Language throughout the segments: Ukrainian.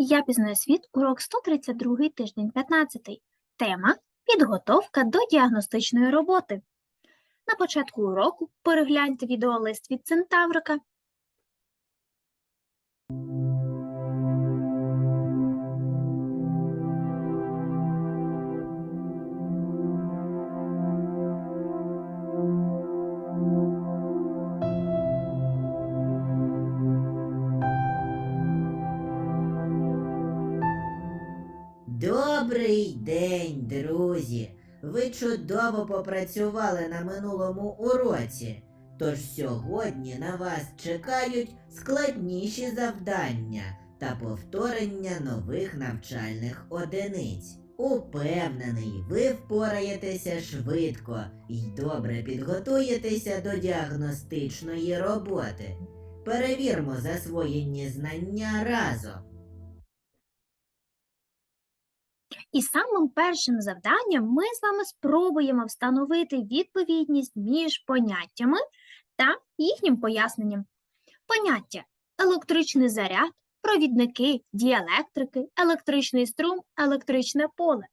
Я пізнаю світ, урок 132 тиждень 15. Тема Підготовка до діагностичної роботи. На початку уроку перегляньте відеолист від Центаврика. Добрий день, друзі! Ви чудово попрацювали на минулому уроці. Тож сьогодні на вас чекають складніші завдання та повторення нових навчальних одиниць. Упевнений, ви впораєтеся швидко і добре підготуєтеся до діагностичної роботи. Перевірмо засвоєні знання разом. І самим першим завданням ми з вами спробуємо встановити відповідність між поняттями та їхнім поясненням. Поняття електричний заряд, провідники, діелектрики, електричний струм, електричне поле.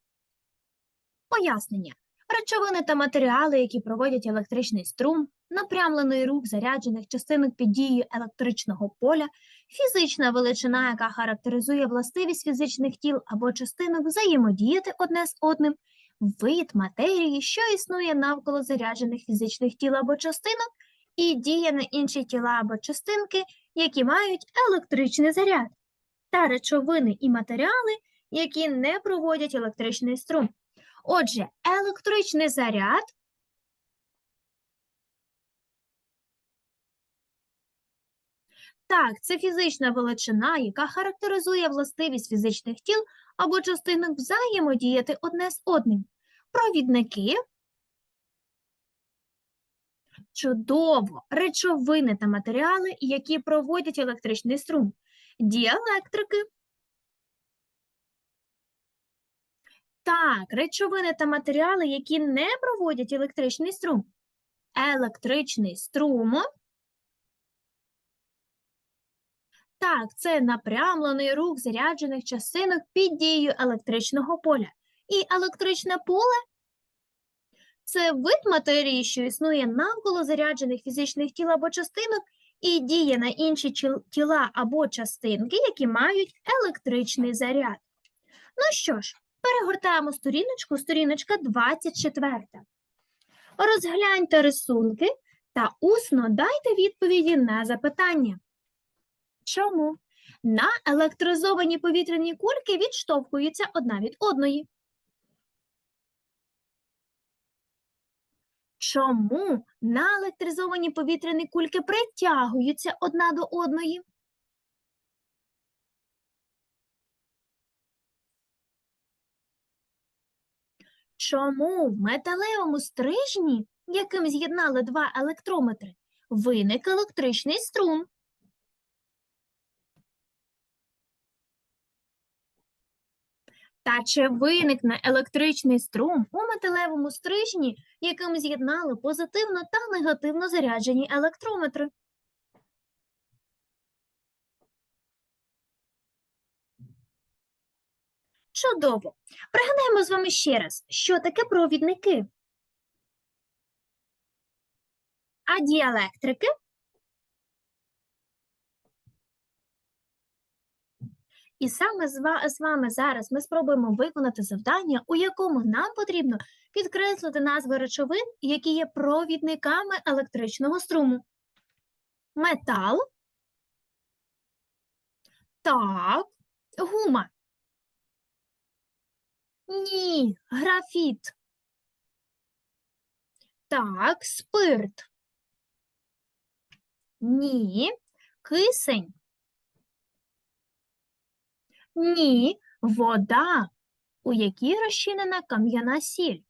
Пояснення. Речовини та матеріали, які проводять електричний струм, напрямлений рух заряджених частинок під дією електричного поля, фізична величина, яка характеризує властивість фізичних тіл або частинок взаємодіяти одне з одним, вид матерії, що існує навколо заряджених фізичних тіл або частинок, і діє на інші тіла або частинки, які мають електричний заряд, та речовини і матеріали, які не проводять електричний струм. Отже, електричний заряд Так, це фізична величина, яка характеризує властивість фізичних тіл або частинок взаємодіяти одне з одним. Провідники чудово речовини та матеріали, які проводять електричний струм. Діелектрики Так, речовини та матеріали, які не проводять електричний струм. Електричний струм. Так, це напрямлений рух заряджених частинок під дією електричного поля. І електричне поле це вид матерії, що існує навколо заряджених фізичних тіл або частинок, і діє на інші тіла або частинки, які мають електричний заряд. Ну що ж, перегортаємо сторіночку, сторіночка 24. Розгляньте рисунки та усно дайте відповіді на запитання. Чому? На електризовані повітряні кульки відштовхуються одна від одної. Чому на електризовані повітряні кульки притягуються одна до одної? Чому в металевому стрижні, яким з'єднали два електрометри, виник електричний струм? Та чи виникне електричний струм у металевому стрижні, яким з'єднали позитивно та негативно заряджені електрометри? Чудово! Пригадаємо з вами ще раз, що таке провідники. А діелектрики? І саме з вами зараз ми спробуємо виконати завдання, у якому нам потрібно підкреслити назви речовин, які є провідниками електричного струму. Метал. Так, гума. Ні, графіт. Так, спирт. Ні, кисень. Ні, вода, у якій розчинена кам'яна сіль.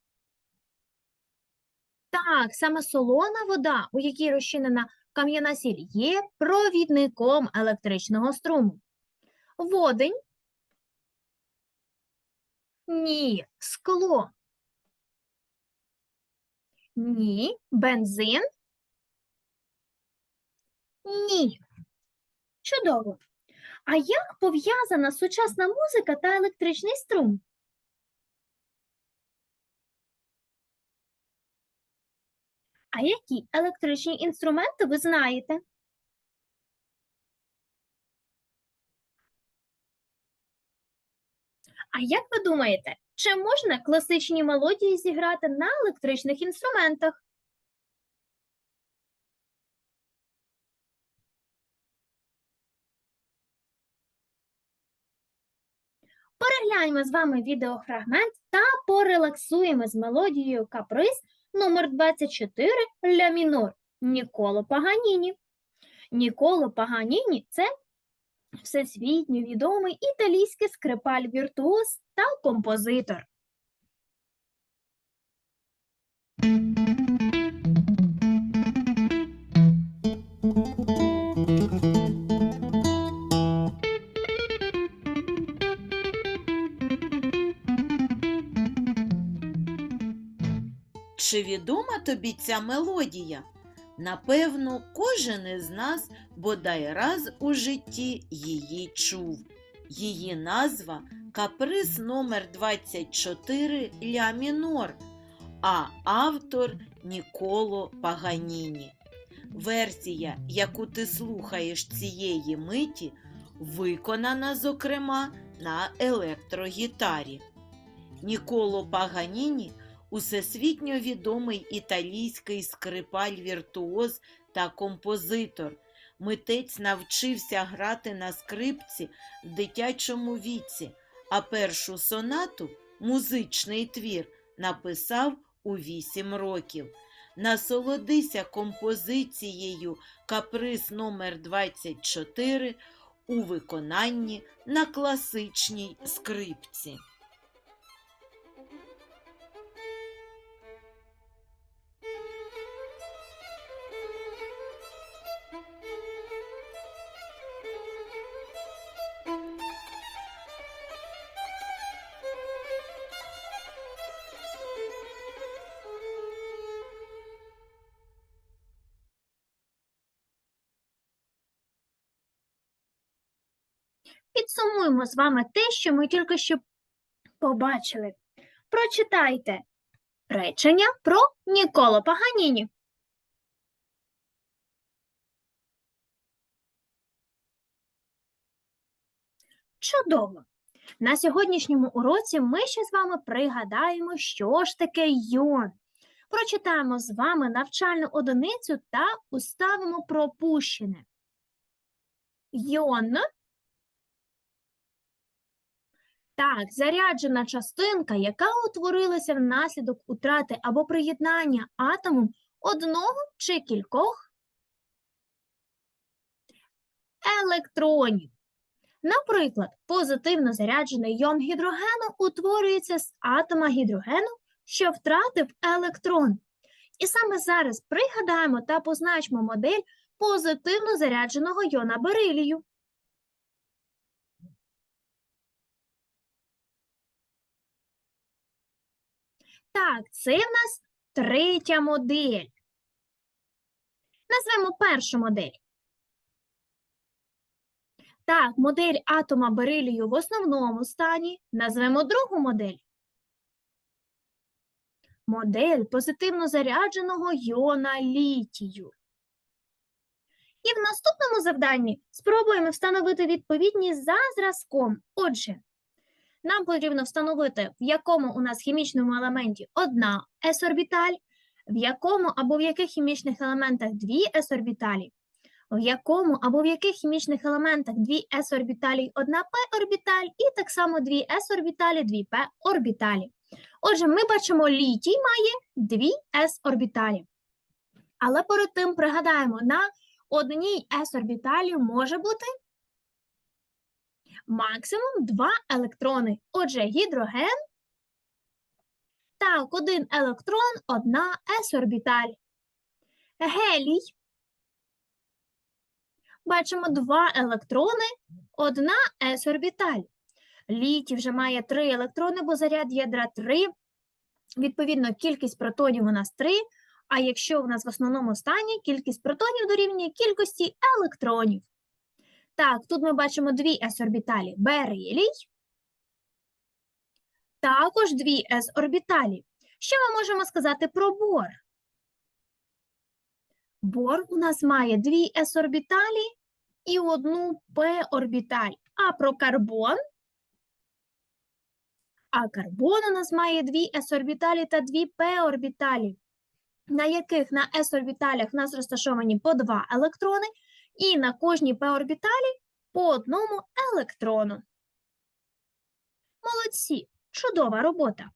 Так, саме солона вода, у якій розчинена кам'яна сіль, є провідником електричного струму. Водень. Ні, скло. Ні, бензин. Ні. Чудово. А як пов'язана сучасна музика та електричний струм? А які електричні інструменти ви знаєте? А як ви думаєте, чи можна класичні мелодії зіграти на електричних інструментах? Перегляньмо з вами відеофрагмент та порелаксуємо з мелодією каприз номер 24 ля мінор Ніколо Паганіні. Ніколо Паганіні це всесвітньо відомий італійський скрипаль-віртуоз та композитор. Чи відома тобі ця мелодія? Напевно, кожен із нас бодай раз у житті її чув. Її назва каприз номер 24 ля мінор, а автор Ніколо Паганіні. Версія, яку ти слухаєш цієї миті, виконана, зокрема, на електрогітарі. Ніколо Паганіні усесвітньо відомий італійський скрипаль-віртуоз та композитор. Митець навчився грати на скрипці в дитячому віці, а першу сонату, музичний твір, написав у 8 років. Насолодися композицією каприз номер 24 у виконанні на класичній скрипці. Підсумуємо з вами те, що ми тільки що побачили. Прочитайте речення про Ніколо Паганіні. Чудово! На сьогоднішньому уроці ми ще з вами пригадаємо, що ж таке йон. Прочитаємо з вами навчальну одиницю та уставимо пропущене. Йон Так, заряджена частинка, яка утворилася внаслідок утрати або приєднання атомом одного чи кількох електронів. Наприклад, позитивно заряджений йон гідрогену утворюється з атома гідрогену, що втратив електрон. І саме зараз пригадаємо та позначимо модель позитивно зарядженого йона берилію. Так, це в нас третя модель. Назвемо першу модель. Так, модель атома берилію в основному стані. Назвемо другу модель. Модель позитивно зарядженого йона літію. І в наступному завданні спробуємо встановити відповідність за зразком. Отже, нам потрібно встановити, в якому у нас хімічному елементі одна s-орбіталь, в якому або в яких хімічних елементах дві s-орбіталі, в якому або в яких хімічних елементах дві s-орбіталі одна p-орбіталь, і так само дві s-орбіталі, дві p-орбіталі. Отже, ми бачимо, літій має дві s-орбіталі. Але перед тим пригадаємо, на одній s-орбіталі може бути максимум два електрони. Отже, гідроген. Так, один електрон, одна s-орбіталь. Гелій. Бачимо два електрони, одна s-орбіталь. Літій вже має три електрони, бо заряд ядра 3. Відповідно, кількість протонів у нас 3. А якщо у нас в основному стані кількість протонів дорівнює кількості електронів. Так, тут ми бачимо дві s-орбіталі берилій, також дві s-орбіталі. Що ми можемо сказати про бор? Бор у нас має дві s-орбіталі і одну p-орбіталь. А про карбон? А карбон у нас має дві s-орбіталі та дві p-орбіталі, на яких на s-орбіталях у нас розташовані по два електрони, і на кожній p-орбіталі по одному електрону. Молодці! Чудова робота!